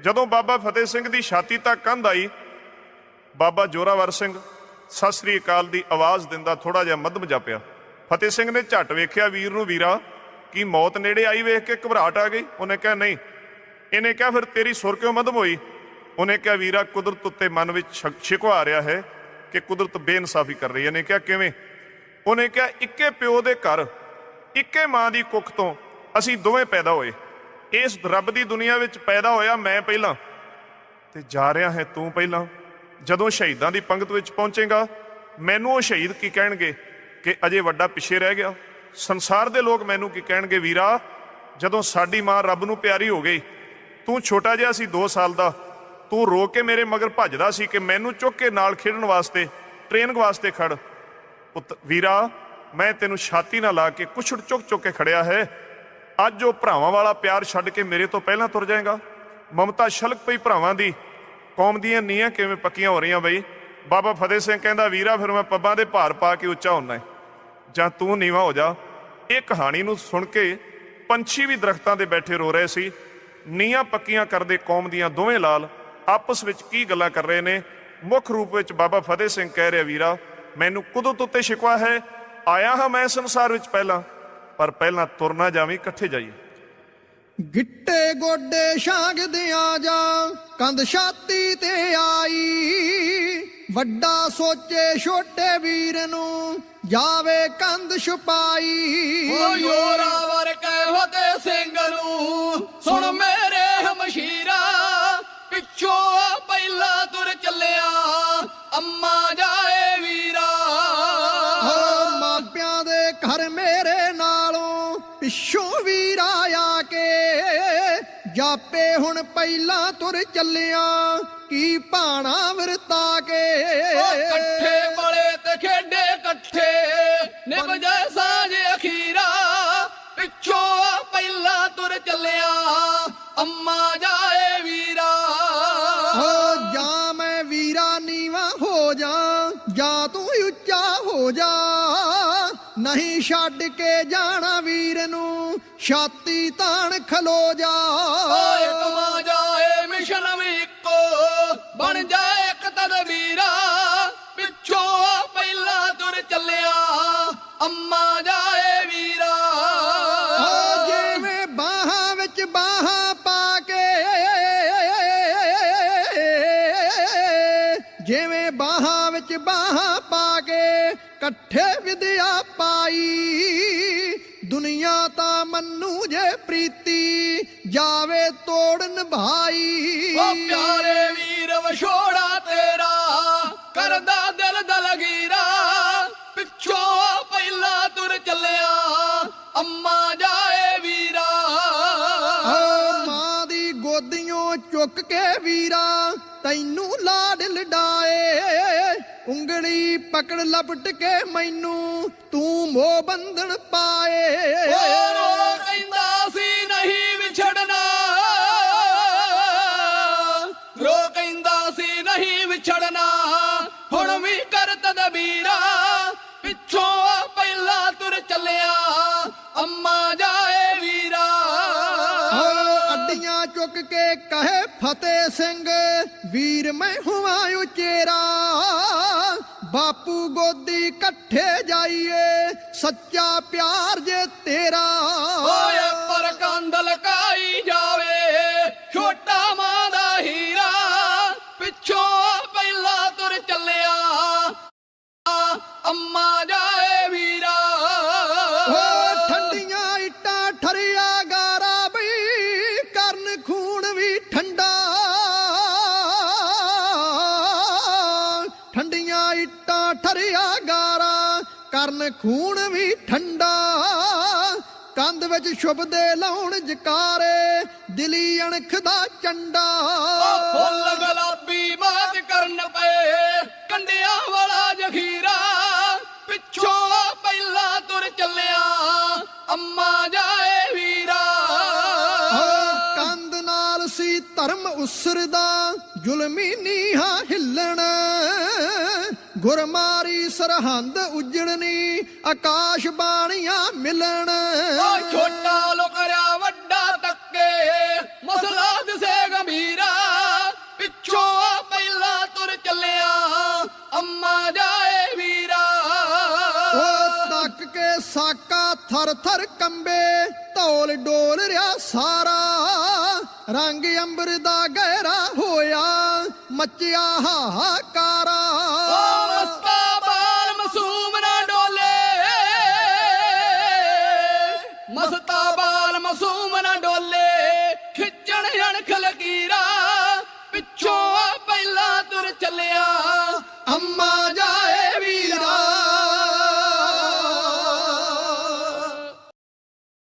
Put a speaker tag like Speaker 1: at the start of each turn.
Speaker 1: ਜਦੋਂ ਬਾਬਾ ਫਤਿਹ ਸਿੰਘ ਦੀ ਛਾਤੀ ਤੱਕ ਕੰਧ ਆਈ, ਬਾਬਾ ਜੋਰਾਵਰ ਸਿੰਘ ਸਤਿ ਸ੍ਰੀ ਅਕਾਲ ਦੀ ਆਵਾਜ਼ ਦਿੰਦਾ ਥੋੜਾ ਜਿਹਾ ਮੱਧਮ ਜਾਪਿਆ ਫਤਿਹ ਸਿੰਘ ਨੇ ਝੱਟ ਵੇਖਿਆ ਵੀਰ ਨੂੰ ਵੀਰਾ, ਕੀ ਮੌਤ ਨੇੜੇ ਆਈ ਵੇਖ ਕੇ ਘਬਰਾਹਟ ਆ ਗਈ? ਉਹਨੇ ਕਿਹਾ, ਨਹੀਂ। ਇਹਨੇ ਕਿਹਾ, ਫਿਰ ਤੇਰੀ ਸੁਰ ਕਿਉਂ ਮੱਧਮ ਹੋਈ? ਉਹਨੇ ਕਿਹਾ, ਵੀਰਾ, ਕੁਦਰਤ ਉੱਤੇ ਮਨ ਵਿੱਚ ਸ਼ਕ- ਸ਼ਿਕਵਾ ਆ ਰਿਹਾ ਹੈ ਕਿ ਕੁਦਰਤ ਬੇਇਨਸਾਫੀ ਕਰ ਰਹੀ ਹੈ। ਇਹਨੇ ਕਿਹਾ, ਕਿਵੇਂ? ਉਹਨੇ ਕਿਹਾ, ਇੱਕੇ ਪਿਓ ਦੇ ਘਰ, ਇੱਕੇ ਮਾਂ ਦੀ ਕੁੱਖ ਤੋਂ ਅਸੀਂ ਦੋਵੇਂ ਪੈਦਾ ਹੋਏ। ਇਸ ਰੱਬ ਦੀ ਦੁਨੀਆ ਵਿੱਚ ਪੈਦਾ ਹੋਇਆ ਮੈਂ ਪਹਿਲਾਂ ਤੇ ਜਾ ਰਿਹਾ ਹੈ ਤੂੰ ਪਹਿਲਾਂ। ਜਦੋਂ ਸ਼ਹੀਦਾਂ ਦੀ ਪੰਗਤ ਵਿੱਚ ਪਹੁੰਚੇਗਾ, ਮੈਨੂੰ ਉਹ ਸ਼ਹੀਦ ਕੀ ਕਹਿਣਗੇ ਕਿ ਅਜੇ ਵੱਡਾ ਪਿੱਛੇ ਰਹਿ ਗਿਆ? ਸੰਸਾਰ ਦੇ ਲੋਕ ਮੈਨੂੰ ਕੀ ਕਹਿਣਗੇ, ਵੀਰਾ? ਜਦੋਂ ਸਾਡੀ ਮਾਂ ਰੱਬ ਨੂੰ ਪਿਆਰੀ ਹੋ ਗਈ, ਤੂੰ ਛੋਟਾ ਜਿਹਾ ਸੀ 2 ਸਾਲ ਦਾ। ਤੂੰ ਰੋ ਕੇ ਮੇਰੇ ਮਗਰ ਭੱਜਦਾ ਸੀ ਕਿ ਮੈਨੂੰ ਚੁੱਕ ਕੇ ਨਾਲ ਖੇਡਣ ਵਾਸਤੇ, ਟ੍ਰੇਨਿੰਗ ਵਾਸਤੇ ਖੜ। ਪੁੱਤ, ਵੀਰਾ, ਮੈਂ ਤੈਨੂੰ ਛਾਤੀ ਨਾਲ ਲਾ ਕੇ ਕੁਛੜ ਚੁੱਕ ਚੁੱਕ ਕੇ ਖੜਿਆ ਹੈ। ਅੱਜ ਉਹ ਭਰਾਵਾਂ ਵਾਲਾ ਪਿਆਰ ਛੱਡ ਕੇ ਮੇਰੇ ਤੋਂ ਪਹਿਲਾਂ ਤੁਰ ਜਾਏਗਾ। ਮਮਤਾ ਛਲਕ ਪਈ ਭਰਾਵਾਂ ਦੀ। ਕੌਮ ਦੀਆਂ ਨੀਆਂ ਕਿਵੇਂ ਪੱਕੀਆਂ ਹੋ ਰਹੀਆਂ ਬਈ? ਬਾਬਾ ਫਤਿਹ ਸਿੰਘ ਕਹਿੰਦਾ, ਵੀਰਾ, ਫਿਰ ਮੈਂ ਪੱਬਾਂ ਦੇ ਭਾਰ ਪਾ ਕੇ ਉੱਚਾ ਹੁੰਨਾ ਹੈ ਜਾਂ ਤੂੰ ਨੀਵਾ ਹੋ ਜਾ। ਇਹ ਕਹਾਣੀ ਨੂੰ ਸੁਣ ਕੇ ਪੰਛੀ ਵੀ ਦਰਖਤਾਂ ਦੇ ਬੈਠੇ ਰੋ ਰਹੇ ਸੀ। ਨੀਆਂ ਪੱਕੀਆਂ ਕਰਦੇ ਕੌਮ ਦੀਆਂ ਦੋਵੇਂ ਲਾਲ ਆਪਸ ਵਿੱਚ ਕੀ ਗੱਲਾਂ ਕਰ ਰਹੇ ਨੇ? ਮੁੱਖ ਰੂਪ ਵਿੱਚ ਬਾਬਾ ਫਤਿਹ ਸਿੰਘ ਕਹਿ ਰਿਹਾ, ਵੀਰਾ, ਮੈਨੂੰ ਕੁਦਰਤ ਉੱਤੇ ਸ਼ਿਕਵਾ ਹੈ? ਆਇਆ ਹਾਂ ਮੈਂ ਸੰਸਾਰ ਵਿੱਚ ਪਹਿਲਾਂ। ਪਰ ਪਹਿਲਾਂ ਤੁਰਨਾ ਜਾਵੀਂ ਇਕੱਠੇ ਜਾਈਏ।
Speaker 2: ਗਿੱਟੇ ਗੋਡੇ ਛਾਂਗਦਿਆਂ ਜਾ ਕੰਧ ਛਾਤੀ ਤੇ ਆਈ। ਵੱਡਾ ਸੋਚੇ ਛੋਟੇ ਵੀਰ ਨੂੰ ਜਾਵੇ ਕੰਧ ਛੁਪਾਈ।
Speaker 3: ਓ ਯੋਰਾਵਰ ਕਹਿ ਫਤਿਹ ਸਿੰਘ ਨੂੰ ਸੁਣ ਮੇਰੇ ਹਮਸ਼ੀਰਾ ਪਿੱਛੋਂ ਪਹਿਲਾਂ ਤੁਰ ਚੱਲਿਆ ਅੰਮਾ ਜਾਏ
Speaker 2: ਜਾਪੇ ਹੁਣ ਪਹਿਲਾਂ ਤੁਰ ਚੱਲਿਆ ਕੀ ਭਾਣਾ ਵਰਤਾ ਕੇ?
Speaker 3: ਇਕੱਠੇ ਬੜੇ ਤੇ ਖੇਡੇ ਇਕੱਠੇ ਨਿਭ ਜਾਏ ਸਾਂਝ ਅਖੀਰਾ ਪਿੱਛੋਂ ਪਹਿਲਾਂ ਤੁਰ ਚੱਲਿਆ ਅੰਮਾ ਜਾਏ ਵੀਰਾ।
Speaker 2: ਹੋ ਜਾ ਮੈਂ ਵੀਰਾ ਨੀਵਾ ਹੋ ਜਾ ਜਾਂ ਤੂੰ ਉੱਚਾ ਹੋ ਜਾ। ਨਹੀਂ ਛੱਡ ਕੇ ਜਾਣਾ ਵੀਰ ਨੂੰ ਛਾਤੀ ਤਾਣ ਖਲੋ ਜਾ। ਵਿੱਚ ਬਾਹਾਂ ਪਾ ਕੇ ਇਕੱਠੇ ਵਿਦਿਆ ਪਾਈ। ਦੁਨੀਆ ਤਾਂ ਮੰਨੂ ਜੇ ਪ੍ਰੀਤੀ, ਜਾਵੇ ਤੋੜਨ ਭਾਈ
Speaker 3: ਓ ਪਿਆਰੇ ਵੀਰ, ਵਿਛੋੜਾ ਤੇਰਾ, ਕਰਦਾ ਦਿਲ ਦਲਗੀਰਾ ਪਿੱਛੋਂ ਪਹਿਲਾ ਤੁਰ ਚੱਲਿਆ, ਅੰਮਾ ਜਾਏ
Speaker 2: ਚੁੱਕ ਕੇ ਵੀਰਾ, ਤੈਨੂੰ ਲਾਡ ਲਡਾਏ। ਉਂਗਲੀ ਪਕੜ ਲਪਟ ਕੇ ਮੈਨੂੰ, ਤੂੰ ਮੋਹ ਬੰਧਨ ਪਾਏ।
Speaker 3: ਹੋਰ ਕਹਿੰਦਾ ਸੀ, ਨਹੀਂ ਵਿਛੜਨਾ। ਰੋ ਕਹਿੰਦਾ ਸੀ, ਨਹੀਂ ਵਿਛੜਨਾ। ਹੁਣ ਵੀ ਕਰ ਤਦਬੀਰਾ ਪਿੱਛੋਂ
Speaker 2: ਓ ਅੱਡੀਆਂ ਚੁੱਕ ਕੇ ਕਹੇ ਫਤਿਹ ਸਿੰਘ ਵੀਰ ਮੈਂ ਹੁਆ ਉਚੇਰਾ ਬਾਪੂ ਗੋਦੀ ਇਕੱਠੇ ਜਾਈਏ ਸੱਚਾ ਪਿਆਰ ਜੇ ਤੇਰਾ
Speaker 3: ਓਏ ਪਰ ਕੰਧ ਲਕਾਈ ਜਾਵੇ ਛੋਟਾ ਮਾਂ ਦਾ ਹੀਰਾ ਪਿੱਛੋਂ ਪਹਿਲਾਂ ਤੁਰ ਚੱਲਿਆ ਅੰਮਾ
Speaker 2: ਠਰਿਆ ਗਾਰਾ ਕਰਨ ਖੂਨ ਵੀ ਠੰਡਾ। ਕੰਧ ਵਿੱਚ ਸ਼ੁਭਦੇ ਲਾਉਣ ਜਕਾਰੇ ਦਿਲੀ ਅਣਖ ਦਾ ਚੰਡਾ
Speaker 3: ਫੁੱਲ ਗੁਲਾਬੀ ਮਾਤ ਕਰਨ ਪਏ ਕੰਡਿਆਂ ਵਾਲਾ ਜਖੀਰਾ। ਪਿੱਛੋਂ ਪਹਿਲਾਂ ਤੁਰ ਚੱਲਿਆ ਅੰਮਾ ਜਾਏ ਵੀਰਾ।
Speaker 2: ਕੰਧ ਨਾਲ ਸੀ ਧਰਮ ਉਸਰਦਾ। ਜ਼ੁਲਮੀ ਨੀਹਾ ਹਿੱਲਣ ਗੁਰਮਾਰੀ ਸਰਹੰਦ ਉਜੜਨੀ ਆਕਾਸ਼ ਬਾਣੀਆਂ ਮਿਲਣ।
Speaker 3: ਓ ਛੋਟਾ ਲੋ ਕਰਿਆ ਵੱਡਾ ਤੱਕੇ ਮਸਲਾ ਦਿਸੇ ਗੰਭੀਰਾ ਪਿੱਛੋਂ ਪਹਿਲਾ ਤੁਰ ਚੱਲਿਆ ਅੰਮਾ ਜਾਏ ਵੀਰਾ। ਓ
Speaker 2: ਤੱਕ ਕੇ ਸਾਕਾ ਥਰ ਥਰ ਕੰਬੇ ਢੋਲ ਡੋਲ ਰਿਆ ਸਾਰਾ। ਰੰਗ ਅੰਬਰ ਦਾ ਗਹਿਰਾ ਹੋਇਆ ਮੱਚਿਆ ਹਾਹਾਕਾਰਾ।